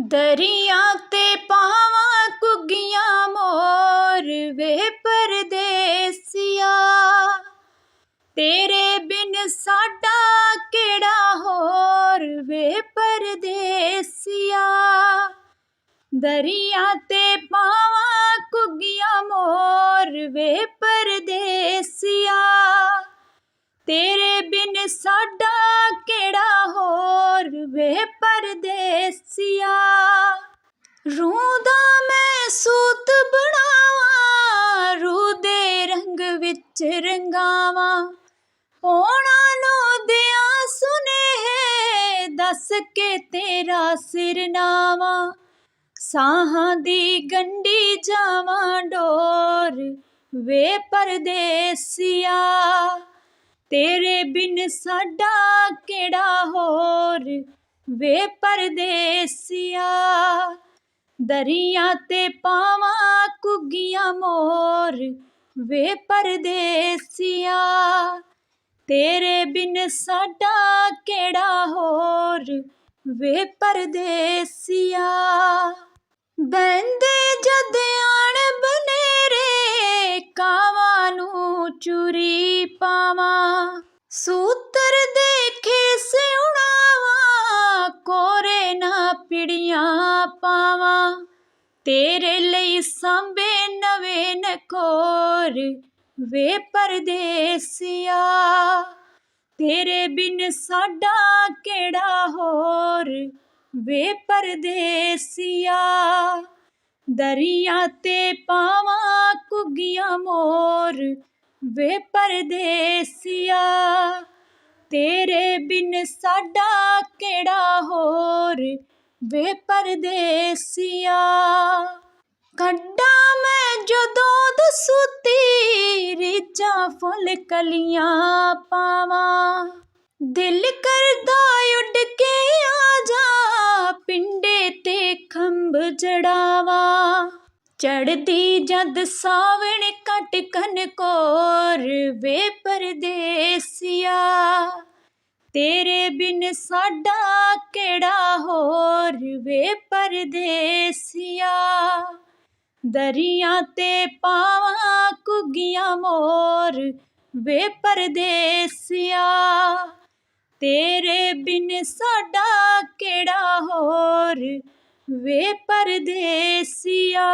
ਦਰਿਆ ਤੇ ਪਾਵਾਂ ਕੁੱਗੀਆਂ ਮੋਰ ਵੇ ਪਰਦੇਸੀਆ। ਤੇਰੇ ਬਿਨ ਸਾਡਾ ਕਿਹੜਾ ਹੋਰ ਵੇ ਪਰਦੇਸੀਆ। ਦਰਿਆ ਤੇ ਪਾਵਾਂ ਕੁੱਗੀਆਂ ਮੋਰ ਵੇ ਪਰਦੇਸੀਆ। ਤੇਰੇ ਬਿਨ ਸਾਡਾ ਰੂਹ ਦਾ ਮੈਂ ਸੂਤ ਬਣਾਵਾਂ ਰੂਹ ਦੇ ਰੰਗ ਵਿੱਚ ਰੰਗਾਵਾਂ। ਉਹਨਾਂ ਨੂੰ ਦਿਆਂ ਸੁਨੇਹੇ, ਦੱਸ ਕੇ ਤੇਰਾ ਸਿਰਨਾਵਾ ਸਾਹਾਂ ਦੀ ਗੰਢੀ ਜਾਵਾਂ ਡੋਰ, ਵੇ ਪਰਦੇਸੀਆ। ਤੇਰੇ ਬਿਨ ਸਾਡਾ ਕਿਹੜਾ ਹੋਰ, ਵੇ ਪਰਦੇਸੀਆ। ਦਰਿਆ ਤੇ ਪਾਵਾਂ ਕੁੱਗੀਆਂ ਮੋਰ, ਵੇ ਪਰਦੇਸੀਆ, ਤੇਰੇ ਬਿਨ ਸਾਡਾ ਕਿਹੜਾ ਹੋਰ? ਵੇ ਪਰਦੇਸੀਆ ਬੰਦੇ ਜਦ ਆਣ ਬਨੇਰੇ ਕਾਵਾਂ ਨੂੰ ਚੁਰੀ ਪਾਵਾਂ ਸੂਤਰ ਪੀੜੀਆਂ ਪਾਵਾਂ, ਤੇਰੇ ਲਈ ਸਾਂਭੇ ਨਵੇਂ ਨਕੋਰ ਵੇ ਪਰਦੇਸੀਆ। ਤੇਰੇ ਬਿਨ ਸਾਡਾ ਕਿਹੜਾ ਹੋਰ ਵੇ ਪਰਦੇਸੀਆ। ਦਰਿਆ ਤੇ ਪਾਵਾਂ ਕੁੱਗੀਆਂ ਮੋਰ ਵੇ ਪਰਦੇਸੀਆ। ਤੇਰੇ ਬਿਨ ਸਾਡਾ ਕਿਹੜਾ ਹੋਰ ਵੇ ਪਰਦੇਸੀਆ। ਕੱਢਾਂ ਮੈਂ ਜਦੋਂ ਦਸੂਤੀ, ਰੀਝਾਂ ਫੁੱਲ ਕਲੀਆਂ ਪਾਵਾਂ। ਦਿਲ ਕਰਦਾ ਉੱਡ ਕੇ ਆ ਜਾ, ਪਿੰਡੇ ਤੇ ਖੰਭ ਜੜਾਵਾਂ। ਚੜਦੀ ਜਦ ਸਾਵਣ ਕਟ ਕਨਕੋਰ ਵੇ ਪਰਦੇਸੀਆ, ਤੇਰੇ ਬਿਨ ਸਾਡਾ ਕਿਹੜਾ ਹੋ ਹੋਰ ਵੇ ਪਰਦੇਸੀਆ। ਦਰਿਆ ਤੇ ਪਾਵਾਂ ਕੁੱਗੀਆਂ ਮੋਰ ਵੇ ਪਰਦੇਸੀਆ। ਤੇਰੇ ਬਿਨ ਸਾਡਾ ਕਿਹੜਾ ਹੋਰ ਵੇ ਪਰਦੇਸੀਆ।